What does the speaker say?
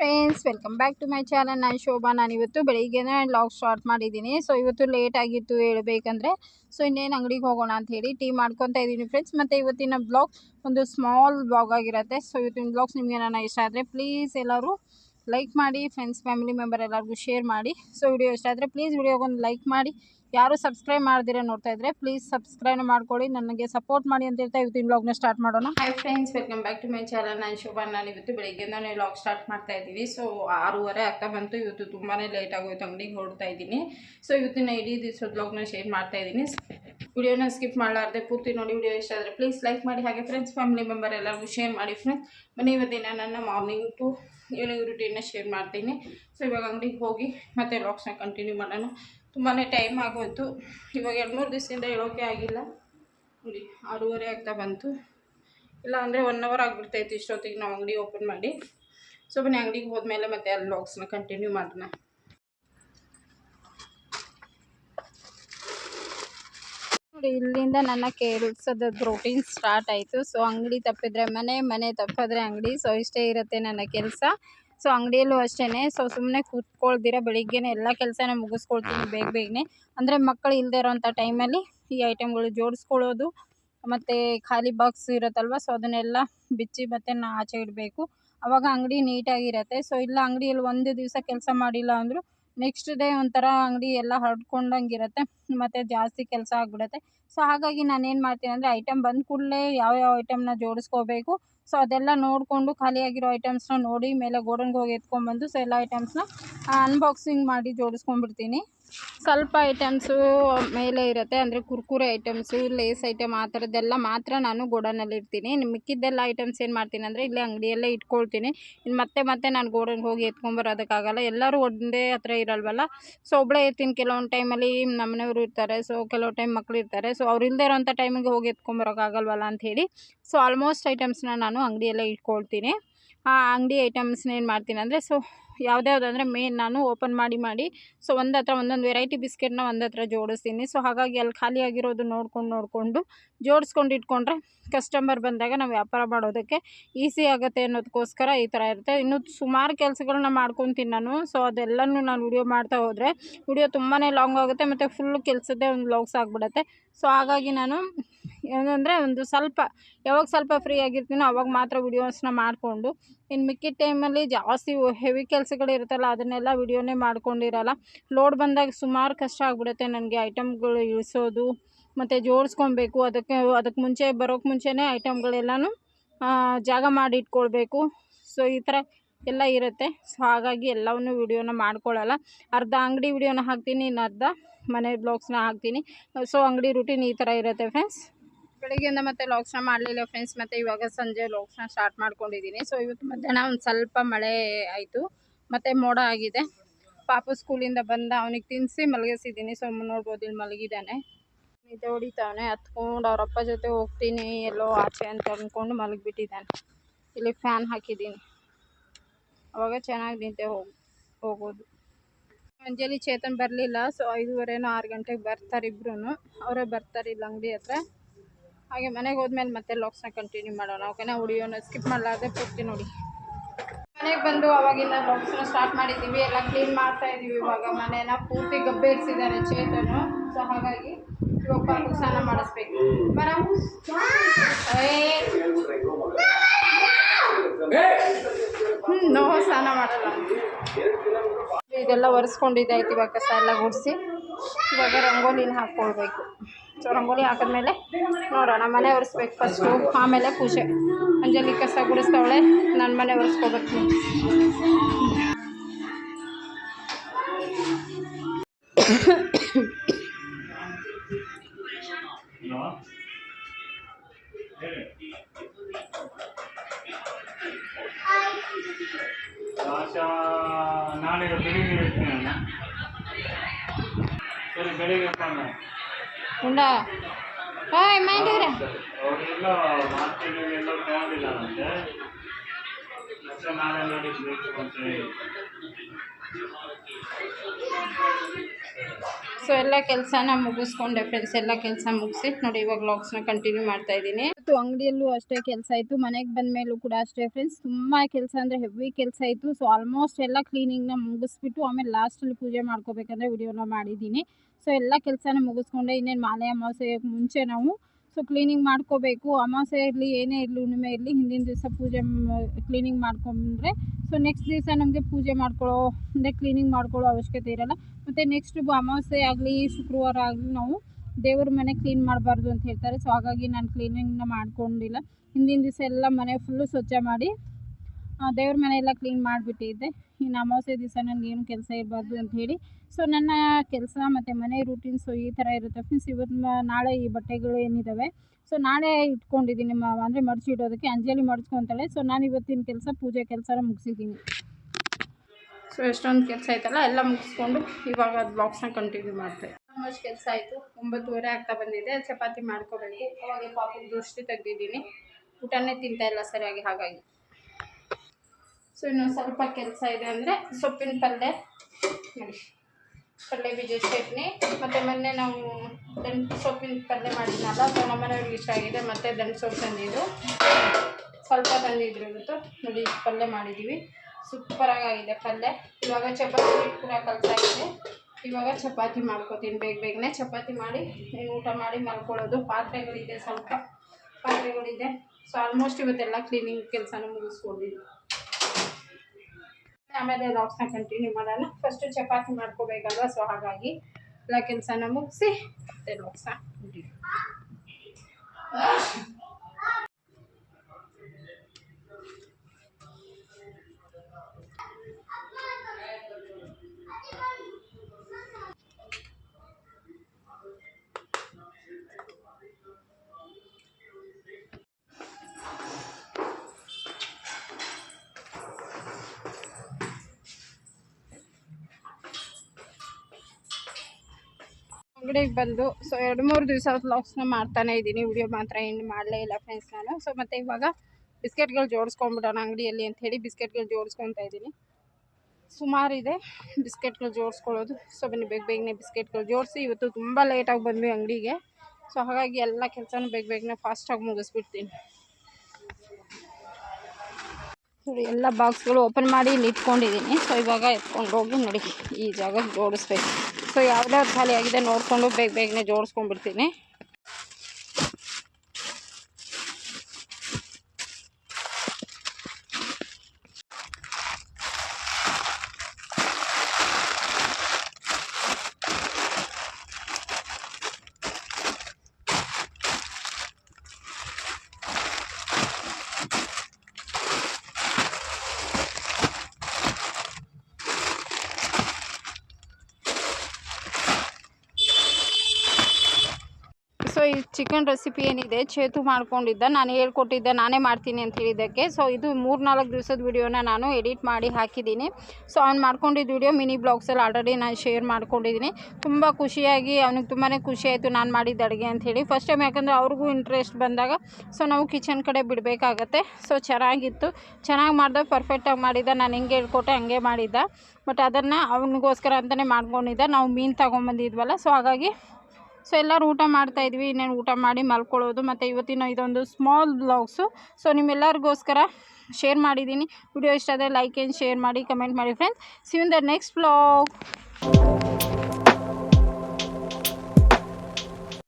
Friends welcome back to my channel ನಾನು ಶೋಭಾ. ನಾನು ಇವತ್ತು ಬೆಳಿಗ್ಗೆನೇ ಲಾಗ್ ಸ್ಟಾರ್ಟ್ ಮಾಡಿದ್ದೀನಿ. ಸೊ ಇವತ್ತು ಲೇಟ್ ಆಗಿತ್ತು ಹೇಳಬೇಕಂದ್ರೆ ಸೊ ಇನ್ನೇನು ಅಂಗಡಿಗೆ ಹೋಗೋಣ ಅಂತ ಹೇಳಿ ಟೀ ಮಾಡ್ಕೊತ ಇದ್ದೀನಿ ಫ್ರೆಂಡ್ಸ್ ಮತ್ತು ಇವತ್ತಿನ ಬ್ಲಾಗ್ ಒಂದು ಸ್ಮಾಲ್ ಬ್ಲಾಗ್ ಆಗಿರುತ್ತೆ. ಸೊ ಇವತ್ತಿನ ಬ್ಲಾಗ್ಸ್ ನಿಮಗೆ ನನ್ನ ಇಷ್ಟ ಆದರೆ ಪ್ಲೀಸ್ ಎಲ್ಲರೂ ಲೈಕ್ ಮಾಡಿ ಫ್ರೆಂಡ್ಸ್ ಫ್ಯಾಮಿಲಿ ಮೆಂಬರ್ ಎಲ್ಲರಿಗೂ ಶೇರ್ ಮಾಡಿ. ಸೊ ವಿಡಿಯೋ ಇಷ್ಟ ಆದರೆ ಪ್ಲೀಸ್ ವಿಡಿಯೋಗೊಂದು ಲೈಕ್ ಮಾಡಿ. ಯಾರು ಸಬ್ಸ್ಕ್ರೈಬ್ ಮಾಡ್ದಿರ ನೋಡ್ತಾ ಇದ್ರೆ ಪ್ಲೀಸ್ ಸಬ್ಸ್ಕ್ರೈಬ್ ಮಾಡ್ಕೊಳ್ಳಿ ನನಗೆ ಸಪೋರ್ಟ್ ಮಾಡಿ ಅಂತ ಹೇಳ್ತಾ ಇವತ್ತಿನ ಬ್ಲಾಗ್ನ ಸ್ಟಾರ್ಟ್ ಮಾಡೋಣ. Hi friends welcome back to my channel ನಾನು ಶೋಭಾ ನಾನು ಇವತ್ತು ನಾನು ಬ್ಲಾಗ್ ಸ್ಟಾರ್ಟ್ ಮಾಡ್ತಾ ಇದ್ದೀವಿ. ಸೊ ಆರೂವರೆ ಆಗ್ತಾ ಬಂತು. ಇವತ್ತು ತುಂಬಾ ಲೇಟ್ ಆಗೋಯ್ತು, ಅಂಗಡಿಗೆ ಹೊರಡ್ತಾ ಇದ್ದೀನಿ. ಸೊ ಇವತ್ತಿನ ಇಡೀ ಬ್ಲಾಗ್ ಬ್ಲಾಗ್ನ ಶೇರ್ ಮಾಡ್ತಾ ಇದ್ದೀನಿ. ವಿಡಿಯೋನ ಸ್ಕಿಪ್ ಮಾಡಲಾರ್ದೆ ಪೂರ್ತಿ ನೋಡಿ ವಿಡಿಯೋ ಇಷ್ಟ ಆದರೆ ಪ್ಲೀಸ್ ಲೈಕ್ ಮಾಡಿ. ಹಾಗೆ ಫ್ರೆಂಡ್ಸ್ ಫ್ಯಾಮಿಲಿ ಮೆಂಬರ್ ಎಲ್ಲರಿಗೂ ಶೇರ್ ಮಾಡಿ ಫ್ರೆಂಡ್ಸ್ ಬನ್ನಿ ಇವತ್ತಿನ ನನ್ನ ಮಾರ್ನಿಂಗ್ ಟು ಈವ್ನಿಂಗ್ ರುಟೀನ್ನ ಶೇರ್ ಮಾಡ್ತೀನಿ. ಸೊ ಇವಾಗ ಅಂಗಡಿಗೆ ಹೋಗಿ ಮತ್ತೆ ಬ್ಲಾಗ್ಸ್ನ ಕಂಟಿನ್ಯೂ ಮಾಡೋಣ. ತುಂಬಾ ಟೈಮ್ ಆಗೋಯ್ತು. ಇವಾಗ ಎರಡು ಮೂರು ದಿವಸದಿಂದ ಹೇಳೋಕೆ ಆಗಿಲ್ಲ. ನೋಡಿ, ಆರೂವರೆ ಆಗ್ತಾ ಬಂತು. ಇಲ್ಲ ಅಂದರೆ ಒನ್ ಅವರ್ ಆಗಿಬಿಡ್ತೈತೆ ಇಷ್ಟೊತ್ತಿಗೆ ನಾವು ಅಂಗಡಿ ಓಪನ್ ಮಾಡಿ. ಸೊ, ಬನ್ನಿ, ಅಂಗಡಿಗೆ ಹೋದ್ಮೇಲೆ ಮತ್ತೆ ಅಲ್ಲಿ ಬ್ಲಾಗ್ಸ್ನ ಕಂಟಿನ್ಯೂ ಮಾಡೋಣ. ನೋಡಿ, ಇಲ್ಲಿಂದ ನನ್ನ ಕೆಲಸದ ರೂಟೀನ್ ಸ್ಟಾರ್ಟ್ ಆಯಿತು. ಸೊ ಅಂಗಡಿ ತಪ್ಪಿದ್ರೆ ಮನೆ ಮನೆ ತಪ್ಪಿದ್ರೆ ಅಂಗಡಿ. ಸೊ ಇಷ್ಟೇ ಇರುತ್ತೆ ನನ್ನ ಕೆಲಸ. ಸೊ ಅಂಗಡಿಯಲ್ಲೂ ಅಷ್ಟೇ ಸೊ ಸುಮ್ಮನೆ ಕೂತ್ಕೊಳ್ದಿರ ಬೆಳಿಗ್ಗೆನೇ ಎಲ್ಲ ಕೆಲಸನ ಮುಗಿಸ್ಕೊಳ್ತೀನಿ ಬೇಗ ಬೇಗನೆ. ಅಂದರೆ ಮಕ್ಕಳು ಇಲ್ಲದೆ ಇರೋಂಥ ಟೈಮಲ್ಲಿ ಈ ಐಟಮ್ಗಳು ಜೋಡಿಸ್ಕೊಳ್ಳೋದು, ಮತ್ತು ಖಾಲಿ ಬಾಕ್ಸ್ ಇರುತ್ತಲ್ವ, ಸೊ ಅದನ್ನೆಲ್ಲ ಬಿಚ್ಚಿ ಮತ್ತೆ ನಾ ಆಚೆ ಇಡಬೇಕು. ಆವಾಗ ಅಂಗಡಿ ನೀಟಾಗಿರತ್ತೆ. ಸೊ ಇಲ್ಲ, ಅಂಗಡಿಯಲ್ಲಿ ಒಂದು ದಿವಸ ಕೆಲಸ ಮಾಡಿಲ್ಲ ಅಂದರೂ ನೆಕ್ಸ್ಟ್ ಡೇ ಒಂಥರ ಅಂಗಡಿ ಎಲ್ಲ ಹರಡ್ಕೊಂಡಂಗಿರುತ್ತೆ, ಮತ್ತು ಜಾಸ್ತಿ ಕೆಲಸ ಆಗಿಬಿಡುತ್ತೆ. ಸೊ ಹಾಗಾಗಿ ನಾನೇನು ಮಾಡ್ತೀನಿ ಅಂದರೆ ಐಟಮ್ ಬಂದ ಕೂಡಲೇ ಯಾವ್ಯಾವ ಐಟಮ್ನ ಜೋಡಿಸ್ಕೋಬೇಕು ಸೊ ಅದೆಲ್ಲ ನೋಡಿಕೊಂಡು ಖಾಲಿಯಾಗಿರೋ ಐಟಮ್ಸ್ನ ನೋಡಿ, ಮೇಲೆ ಗೋಡನ್ಗೆ ಹೋಗಿ ಎತ್ಕೊಂಡ್ಬಂದು ಸೊ ಎಲ್ಲ ಐಟಮ್ಸ್ನ ಅನ್ಬಾಕ್ಸಿಂಗ್ ಮಾಡಿ ಜೋಡಿಸ್ಕೊಂಡ್ಬಿಡ್ತೀನಿ. ಸ್ವಲ್ಪ ಐಟಮ್ಸು ಮೇಲೆ ಇರುತ್ತೆ. ಅಂದರೆ ಕುರ್ಕುರೆ ಐಟಮ್ಸು ಲೇಸ್ ಐಟಮ್ ಆ ಥರದ್ದೆಲ್ಲ ಮಾತ್ರ ನಾನು ಗೋಡನಲ್ಲಿ ಇನ್ನು ಮಿಕ್ಕಿದ್ದೆಲ್ಲ ಐಟಮ್ಸ್ ಏನು ಮಾಡ್ತೀನಿ ಅಂದರೆ ಇಲ್ಲೇ ಅಂಗಡಿಯಲ್ಲೇ ಇಟ್ಕೊಳ್ತೀನಿ. ಇನ್ನು ಮತ್ತೆ ಮತ್ತೆ ನಾನು ಗೋಡನ್ಗೆ ಹೋಗಿ ಎತ್ಕೊಂಬರೋದಕ್ಕಾಗಲ್ಲ ಎಲ್ಲರೂ ಒಂದೇ ಹತ್ರ ಇರಲ್ವಲ್ಲ? ಸೊ ಒಬ್ಬಳೇ ಇರ್ತೀನಿ. ಕೆಲವೊಂದು ಟೈಮಲ್ಲಿ ನಮ್ಮನೆಯವರು ಇರ್ತಾರೆ. ಸೊ ಕೆಲವು ಟೈಮ್ ಮಕ್ಳು ಇರ್ತಾರೆ. ಸೊ ಅವ್ರು ಇಲ್ಲದೆ ಇರೋಂಥ ಟೈಮಿಗೆ ಹೋಗಿ ಎತ್ಕೊಂಬರೋಕ್ಕಾಗಲ್ವಲ್ಲ ಅಂಥೇಳಿ ಸೊ ಆಲ್ಮೋಸ್ಟ್ ಐಟಮ್ಸ್ನ ನಾನು ಅಂಗಡಿಯಲ್ಲೇ ಇಟ್ಕೊಳ್ತೀನಿ. ಆ ಅಂಗಡಿ ಐಟಮ್ಸ್ನ ಏನು ಮಾಡ್ತೀನಿ ಅಂದರೆ ಸೊ ಯಾವುದ್ಯಾವ್ದಂದರೆ ಮೇನ್ ನಾನು ಓಪನ್ ಮಾಡಿ ಮಾಡಿ. ಸೊ ಒಂದು ಹತ್ರ ಒಂದೊಂದು ವೆರೈಟಿ ಬಿಸ್ಕೆಟ್ನ ಒಂದು ಹತ್ರ ಜೋಡಿಸ್ತೀನಿ. ಸೊ ಹಾಗಾಗಿ ಅಲ್ಲಿ ಖಾಲಿಯಾಗಿರೋದು ನೋಡ್ಕೊಂಡು ನೋಡಿಕೊಂಡು ಜೋಡಿಸ್ಕೊಂಡು ಇಟ್ಕೊಂಡ್ರೆ ಕಸ್ಟಮರ್ ಬಂದಾಗ ನಾವು ವ್ಯಾಪಾರ ಮಾಡೋದಕ್ಕೆ ಈಸಿ ಆಗುತ್ತೆ ಅನ್ನೋದಕ್ಕೋಸ್ಕರ ಈ ಥರ ಇರುತ್ತೆ. ಇನ್ನು ಸುಮಾರು ಕೆಲಸಗಳನ್ನ ಮಾಡ್ಕೊತೀನಿ ನಾನು. ಸೊ ಅದೆಲ್ಲನೂ ನಾನು ವಿಡಿಯೋ ಮಾಡ್ತಾ ಹೋದರೆ ವಿಡಿಯೋ ತುಂಬಾ ಲಾಂಗ್ ಆಗುತ್ತೆ ಮತ್ತು ಫುಲ್ಲು ಕೆಲಸದ್ದೇ ಒಂದು ಲಾಗ್ಸ್ ಆಗಿಬಿಡುತ್ತೆ. ಸೊ ಹಾಗಾಗಿ ನಾನು ಏನಂದರೆ ಒಂದು ಸ್ವಲ್ಪ, ಯಾವಾಗ ಸ್ವಲ್ಪ ಫ್ರೀ ಆಗಿರ್ತೀನೋ ಅವಾಗ ಮಾತ್ರ ವಿಡಿಯೋಸ್ನ ಮಾಡಿಕೊಂಡು ಇನ್ನು ಮಿಕ್ಕಿದ ಟೈಮಲ್ಲಿ ಜಾಸ್ತಿ ಹೆವಿ ಕೆಲಸಗಳಿರುತ್ತಲ್ಲ ಅದನ್ನೆಲ್ಲ ವಿಡಿಯೋನೇ ಮಾಡ್ಕೊಂಡಿರಲ್ಲ. ಲೋಡ್ ಬಂದಾಗ ಸುಮಾರು ಕಷ್ಟ ಆಗಿಬಿಡುತ್ತೆ ನನಗೆ ಐಟಮ್ಗಳು ಇಳಿಸೋದು, ಮತ್ತು ಜೋಡಿಸ್ಕೊಬೇಕು, ಅದಕ್ಕೆ ಅದಕ್ಕೆ ಮುಂಚೆ ಬರೋಕ್ಕೆ ಮುಂಚೆನೇ ಐಟಮ್ಗಳೆಲ್ಲನೂ ಜಾಗ ಮಾಡಿ ಇಟ್ಕೊಳ್ಬೇಕು ಸೊ ಈ ಥರ ಎಲ್ಲ ಇರುತ್ತೆ. ಸೊ ಹಾಗಾಗಿ ಎಲ್ಲವನ್ನೂ ವಿಡಿಯೋನ ಮಾಡ್ಕೊಳ್ಳಲ್ಲ ಅರ್ಧ ಅಂಗಡಿ ವಿಡಿಯೋನ ಹಾಕ್ತೀನಿ ಇನ್ನು ಅರ್ಧ ಮನೆ ಬ್ಲಾಗ್ಸ್ನ ಹಾಕ್ತೀನಿ. ಸೊ ಅಂಗಡಿ ರೂಟೀನ್ ಈ ಥರ ಇರುತ್ತೆ ಫ್ರೆಂಡ್ಸ್ ಬೆಳಗ್ಗೆಯಿಂದ ಮತ್ತೆ ಲಾಗ್ಸ್ನ ಮಾಡಲಿಲ್ಲ ಫ್ರೆಂಡ್ಸ್ ಮತ್ತು, ಇವಾಗ ಸಂಜೆ ಲಾಗ್ಸ್ನ ಸ್ಟಾರ್ಟ್ ಮಾಡ್ಕೊಂಡಿದ್ದೀನಿ ಸೊ ಇವತ್ತು ಮಧ್ಯಾಹ್ನ ಒಂದು ಸ್ವಲ್ಪ ಮಳೆ ಆಯಿತು, ಮತ್ತು ಮೋಡ ಆಗಿದೆ. ಪಾಪು ಸ್ಕೂಲಿಂದ ಬಂದ, ಅವನಿಗೆ ತಿನ್ನಿಸಿ ಮಲಗಿಸಿದ್ದೀನಿ ಸೊ ನೋಡ್ಬೋದು ಇಲ್ಲಿ ಮಲಗಿದ್ದಾನೆ ನಿದ್ದೆ ಹೊಡಿತಾವನೆ. ಹತ್ಕೊಂಡು ಅವರಪ್ಪ ಜೊತೆ ಹೋಗ್ತೀನಿ, ಎಲ್ಲೋ ಆಚೆ ಅಂತ ಅಂದ್ಕೊಂಡು ಮಲಗಿಬಿಟ್ಟಿದ್ದಾನೆ. ಇಲ್ಲಿ ಫ್ಯಾನ್ ಹಾಕಿದ್ದೀನಿ ಅವಾಗ ಚೆನ್ನಾಗಿ ನಿದ್ದೆ ಹೋಗಿ, ಹೋಗೋದು. ಅಂಜಲಿ ಚೇತನ್ ಬರಲಿಲ್ಲ. ಸೊ ಐದೂವರೆನೋ ಆರು ಗಂಟೆಗೆ ಬರ್ತಾರೆ ಇಬ್ರು ಅವರೇ ಬರ್ತಾರೆ ಇಲ್ಲಿ ಅಂಗಡಿ ಹತ್ರ. ಹಾಗೆ ಮನೆಗೆ ಹೋದ್ಮೇಲೆ ಮತ್ತೆ ಲಾಕ್ಸ್ನ ಕಂಟಿನ್ಯೂ ಮಾಡೋಣ ಓಕೆನಾ ಹುಡಿಯೋನ ಸ್ಕಿಪ್ ಮಾಡಲಾರ್ದೆ ಪೂರ್ತಿ ನೋಡಿ. ಮನೆಗೆ ಬಂದು ಅವಾಗಿಂದ ಲಾಕ್ಸ್ನ ಸ್ಟಾರ್ಟ್ ಮಾಡಿದ್ದೀವಿ ಎಲ್ಲ ಕ್ಲೀನ್ ಮಾಡ್ತಾ ಇದ್ದೀವಿ ಇವಾಗ. ಮನೇನ ಪೂರ್ತಿ ಗಬ್ಬೆ ಇರಿಸಿದ್ದಾರೆ ಚೇತನು ಸೊ ಹಾಗಾಗಿ ಇವಾಗ ಸ್ನಾನ ಮಾಡಿಸ್ಬೇಕು. ಮೇಡಮ್ ಹ್ಞೂ ನೋ ಸ್ನಾನ ಮಾಡಲ್ಲ. ಇದೆಲ್ಲ ಒರೆಸ್ಕೊಂಡಿದ್ದಾಯ್ತು ಇವಾಗ ಕಸ ಎಲ್ಲ ಗುಡಿಸಿ ಇವಾಗ ರಂಗೋಲಿನ ಹಾಕ್ಕೊಳ್ಬೇಕು. ಸೊ ರಂಗೋಲಿ ಹಾಕಿದ್ಮೇಲೆ ನೋಡೋಣ. ಮನೆ ಒರೆಸ್ಬೇಕು ಫಸ್ಟು ಆಮೇಲೆ ಪೂಜೆ. ಅಂಜಲಿ ಕಸ ಗುಡಿಸ್ತಾವಳೆ. ನಾನು ಮನೆ ಒರೆಸ್ಕೊಬರ್ತೀನಿ. ಆಶಾ ನಾಳೆ ಬೆಳಿಗ್ಗೆ ಇರ್ತೀನಿ ಅಣ್ಣ. ಸರಿ, ಬೆಳಿಗ್ಗೆ ಫೋನ್ ಉಂಡ? ಹಾಯ್ ಮಾಡಿವ್ರೆ ಅವರೆಲ್ಲ ಸೊ ಎಲ್ಲ ಕೆಲಸನ ಮುಗಿಸ್ಕೊಂಡೆ ಫ್ರೆಂಡ್ಸ್ ಎಲ್ಲ ಕೆಲಸ ಮುಗಿಸಿ ನೋಡಿ ಇವಾಗ ವ್ಲಾಗ್ಸ್ನ ಕಂಟಿನ್ಯೂ ಮಾಡ್ತಾ ಇದ್ದೀನಿ. ಮತ್ತು ಅಂಗಡಿಯಲ್ಲೂ ಅಷ್ಟೇ ಕೆಲಸ ಆಯಿತು, ಮನೆಗೆ ಬಂದ ಮೇಲೂ ಕೂಡ ಅಷ್ಟೇ ಫ್ರೆಂಡ್ಸ್ ತುಂಬ ಕೆಲಸ ಅಂದರೆ ಹೆವಿ ಕೆಲಸ ಇತ್ತು ಸೊ ಆಲ್ಮೋಸ್ಟ್ ಎಲ್ಲ ಕ್ಲೀನಿಂಗ್ನ ಮುಗಿಸ್ಬಿಟ್ಟು ಆಮೇಲೆ ಲಾಸ್ಟಲ್ಲಿ ಪೂಜೆ ಮಾಡ್ಕೋಬೇಕಂದ್ರೆ ವಿಡಿಯೋನ ಮಾಡಿದ್ದೀನಿ. ಸೊ ಎಲ್ಲ ಕೆಲಸನ ಮುಗಿಸ್ಕೊಂಡೆ, ಇನ್ನೇನು ಮಾಲೆ ಅಮಾವಾಸ್ಯೆಗೆ ಮುಂಚೆ ನಾವು. ಸೊ ಕ್ಲೀನಿಂಗ್ ಮಾಡ್ಕೋಬೇಕು. ಅಮಾವಾಸ್ಯೆ ಇರಲಿ ಏನೇ ಇರಲಿ ಹುಣ್ಣಿಮೆ ಇರಲಿ ಹಿಂದಿನ ದಿವಸ ಪೂಜೆ ಕ್ಲೀನಿಂಗ್ ಮಾಡ್ಕೊಂಡ್ರೆ ಸೊ ನೆಕ್ಸ್ಟ್ ದಿವಸ ನಮಗೆ ಪೂಜೆ ಮಾಡ್ಕೊಳ್ಳೋ ಅಂದರೆ ಕ್ಲೀನಿಂಗ್ ಮಾಡ್ಕೊಳ್ಳೋ ಅವಶ್ಯಕತೆ ಇರಲ್ಲ. ಮತ್ತು ನೆಕ್ಸ್ಟ್ ಅಮಾವಾಸ್ಯೆ ಆಗಲಿ, ಶುಕ್ರವಾರ ಆಗಲಿ ನಾವು ದೇವ್ರ ಮನೆ ಕ್ಲೀನ್ ಮಾಡಬಾರ್ದು ಅಂತ ಹೇಳ್ತಾರೆ. ಸೊ ಹಾಗಾಗಿ ನಾನು ಕ್ಲೀನಿಂಗ್ನ ಮಾಡ್ಕೊಂಡಿಲ್ಲ. ಹಿಂದಿನ ದಿವಸ ಎಲ್ಲ ಮನೆ ಫುಲ್ಲು ಸ್ವಚ್ಛ ಮಾಡಿ ದೇವ್ರ ಮನೆ ಎಲ್ಲ ಕ್ಲೀನ್ ಮಾಡಿಬಿಟ್ಟಿದ್ದೆ. ಇನ್ನು ಅಮಾವಾಸ್ಯೆ ದಿವಸ ನನಗೇನು ಕೆಲಸ ಇರಬಾರ್ದು ಅಂತ ಹೇಳಿ. ಸೊ ನನ್ನ ಕೆಲಸ ಮತ್ತು ಮನೆ ರೂಟೀನ್ ಸೊ ಈ ಥರ ಇರುತ್ತೆ. ಫ್ರೆಂಡ್ಸ್ ಇವತ್ತು ನಾಳೆ ಈ ಬಟ್ಟೆಗಳು ಏನಿದ್ದಾವೆ ಸೊ ನಾಳೆ ಇಟ್ಕೊಂಡಿದ್ದೀನಿ ಮ, ಅಂದರೆ ಮಡಚಿ ಇಡೋದಕ್ಕೆ. ಅಂಜಲಿ ಮಡಚ್ಕೊತಾಳೆ. ಸೊ ನಾನು ಇವತ್ತಿನ ಕೆಲಸ, ಪೂಜೆ ಕೆಲಸ ಮುಗಿಸಿದ್ದೀನಿ. ಸೊ ಎಷ್ಟೊಂದು ಕೆಲಸ ಆಯ್ತಲ್ಲ, ಎಲ್ಲ ಮುಗಿಸ್ಕೊಂಡು ಇವಾಗ ಅದು ಬ್ಲಾಗ್ಸ್ನ ಕಂಟಿನ್ಯೂ ಮಾಡ್ತೆ ಆಲ್ಮೋಸ್ಟ್ ಕೆಲಸ ಆಯಿತು. ಒಂಬತ್ತುವರೆ ಆಗ್ತಾ ಬಂದಿದೆ. ಚಪಾತಿ ಮಾಡ್ಕೋಬೇಕು. ಅವಾಗ ಪಾಪಕ್ಕೆ ದೃಷ್ಟಿ ತೆಗೆದಿದ್ದೀನಿ. ಊಟನೇ ತಿಂತಾಯಿಲ್ಲ ಸರಿಯಾಗಿ, ಹಾಗಾಗಿ. ಸೊ ಇನ್ನೊಂದು ಸ್ವಲ್ಪ ಕೆಲಸ ಇದೆ ಅಂದರೆ ಸೊಪ್ಪಿನ ಪಲ್ಯ ಪಲ್ಯ, ಬೀಜ ಚಟ್ನಿ. ಮತ್ತು ಮೊನ್ನೆ ನಾವು ದಂಟು ಸೊಪ್ಪಿನ ಪಲ್ಯ ಮಾಡಿದ್ನಲ್ಲ, ಸೊ ನಮ್ಮ ಮನೆಯವ್ರಿಗೆ ಇಷ್ಟ ಆಗಿದೆ. ಮತ್ತು ದಂಟು ಸೊಪ್ಪು ತಂದಿದ್ದು. ಸ್ವಲ್ಪ ತಂದಿದ್ರು ಇವತ್ತು. ನೋಡಿ, ಪಲ್ಯ ಮಾಡಿದ್ದೀವಿ ಸೂಪರಾಗಿ ಆಗಿದೆ ಪಲ್ಯ. ಇವಾಗ ಚಪಾತಿ ಕೂಡ ಕಲಸಾಗಿದೆ ಇವಾಗ ಚಪಾತಿ ಮಾಡ್ಕೊತೀನಿ ಬೇಗ ಬೇಗನೆ. ಚಪಾತಿ ಮಾಡಿ ಊಟ ಮಾಡಿ ಮಲ್ಕೊಳ್ಳೋದು. ಪಾತ್ರೆಗಳಿದೆ ಸ್ವಲ್ಪ. ಪಾತ್ರೆಗಳಿದೆ. ಸೊ ಆಲ್ಮೋಸ್ಟ್ ಇವತ್ತೆಲ್ಲ ಕ್ಲೀನಿಂಗ್ ಕೆಲಸನೂ ಮುಗಿಸ್ಕೊಂಡಿದ್ದು. ಆಮೇಲೆ ಲಾಕ್ಸ್ನ ಕಂಟಿನ್ಯೂ ಮಾಡೋಣ. ಫಸ್ಟು ಚಪಾತಿ ಮಾಡ್ಕೋಬೇಕಲ್ವ? ಸೊ ಹಾಗಾಗಿ, ಎಲ್ಲ ಕೆಲಸನ ಮುಗಿಸಿ ಮತ್ತೆ ಲಾಕ್ಸ್ನ ಕಂಟಿನ್ಯೂ ಅಂಗಡಿಗೆ ಬಂದು ಸೊ ಎರಡು ಮೂರು ದಿವಸ ವ್ಲಾಗ್ಸ್ನ ಮಾಡ್ತಾನೆ ಇದ್ದೀನಿ. ವಿಡಿಯೋ ಮಾತ್ರ ಏನು ಮಾಡಲೇ ಇಲ್ಲ ಫ್ರೆಂಡ್ಸ್ ನಾನು. ಸೊ ಮತ್ತು ಇವಾಗ ಬಿಸ್ಕೆಟ್ಗಳು ಜೋಡಿಸ್ಕೊಂಡ್ಬಿಡೋಣ ಅಂಗಡಿಯಲ್ಲಿ ಅಂತ ಹೇಳಿ ಬಿಸ್ಕೆಟ್ಗಳು ಜೋಡಿಸ್ಕೊತಾ ಇದ್ದೀನಿ. ಸುಮಾರಿದೆ ಬಿಸ್ಕೆಟ್ಗಳು ಜೋಡಿಸ್ಕೊಳ್ಳೋದು. ಸೊ ಬನ್ನಿ, ಬೇಗ ಬೇಗನೆ ಬಿಸ್ಕೆಟ್ಗಳು ಜೋಡಿಸಿ. ಇವತ್ತು ತುಂಬ ಲೇಟಾಗಿ ಬಂದ್ವಿ ಅಂಗಡಿಗೆ. ಸೊ ಹಾಗಾಗಿ ಎಲ್ಲ ಕೆಲಸನೂ ಬೇಗ ಬೇಗನೆ ಫಾಸ್ಟಾಗಿ ಮುಗಿಸ್ಬಿಡ್ತೀನಿ. ನೋಡಿ, ಎಲ್ಲ ಬಾಕ್ಸ್ಗಳು ಓಪನ್ ಮಾಡಿ ಇಲ್ಲಿ ಇಟ್ಕೊಂಡಿದ್ದೀನಿ ಸೊ ಇವಾಗ ಎತ್ಕೊಂಡು ಹೋಗಿ ನೋಡಿ, ಈ ಜಾಗಕ್ಕೆ ಜೋಡಿಸ್ಬೇಕು. ಸೊ ಯಾವ್ದು ಖಾಲಿ ಆಗಿದೆ ನೋಡಿಕೊಂಡು ಬೇಗ ಬೇಗನೆ ಜೋಡಿಸ್ಕೊಂಡ್ಬಿಡ್ತೀನಿ. ಈ ಚಿಕನ್ ರೆಸಿಪಿ ಏನಿದೆ, ಚೇತು ಮಾಡ್ಕೊಂಡಿದ್ದ, ನಾನು ಹೇಳ್ಕೊಟ್ಟಿದ್ದೆ, ನಾನೇ ಮಾಡ್ತೀನಿ ಅಂತ ಹೇಳಿದ್ದಕ್ಕೆ. ಸೊ ಇದು ಮೂರು ನಾಲ್ಕು ದಿವಸದ ವಿಡಿಯೋನ ನಾನು ಎಡಿಟ್ ಮಾಡಿ ಹಾಕಿದ್ದೀನಿ. ಸೊ ಅವ್ನು ಮಾಡ್ಕೊಂಡಿದ್ದ ವಿಡಿಯೋ ಮಿನಿ ಬ್ಲಾಗ್ಸಲ್ಲಿ ಆಲ್ರೆಡಿ ನಾನು ಶೇರ್ ಮಾಡ್ಕೊಂಡಿದ್ದೀನಿ. ತುಂಬ ಖುಷಿಯಾಗಿ, ಅವ್ನಿಗೆ ತುಂಬಾ ಖುಷಿ ಆಯಿತು ನಾನು ಮಾಡಿದ್ದ ಅಡುಗೆ ಅಂಥೇಳಿ ಫಸ್ಟ್ ಟೈಮ್ ಯಾಕಂದರೆ ಅವ್ರಿಗೂ ಇಂಟ್ರೆಸ್ಟ್ ಬಂದಾಗ ಸೊ ನಾವು ಕಿಚನ್ ಕಡೆ ಬಿಡಬೇಕಾಗತ್ತೆ. ಸೊ ಚೆನ್ನಾಗಿತ್ತು. ಚೆನ್ನಾಗಿ ಮಾಡಿದ ಪರ್ಫೆಕ್ಟಾಗಿ ಮಾಡಿದ್ದ ನಾನು ಹೆಂಗೆ ಹೇಳ್ಕೊಟ್ಟೆ, ಹಂಗೆ ಮಾಡಿದ್ದ. ಬಟ್ ಅದನ್ನು ಅವನಿಗೋಸ್ಕರ ಅಂತಲೇ ಮಾಡ್ಕೊಂಡಿದ್ದ. ನಾವು ಮೀನು ತೊಗೊಂಬಂದಿದ್ವಲ್ಲ ಸೊ ಹಾಗಾಗಿ ಸೊ ಎಲ್ಲರೂ ಊಟ ಮಾಡ್ತಾ ಇದ್ವಿ. ಇನ್ನೇನು ಊಟ ಮಾಡಿ ಮಲ್ಕೊಳ್ಳೋದು. ಮತ್ತು ಇವತ್ತಿನ ಇದೊಂದು ಸ್ಮಾಲ್ ಬ್ಲಾಗ್ಸು ಸೊ ನಿಮ್ಮೆಲ್ಲರಿಗೋಸ್ಕರ ಶೇರ್ ಮಾಡಿದ್ದೀನಿ. ವಿಡಿಯೋ ಇಷ್ಟ ಆದರೆ ಲೈಕ್ ಆ್ಯಂಡ್ ಶೇರ್ ಮಾಡಿ ಕಮೆಂಟ್ ಮಾಡಿ friends see in the next blog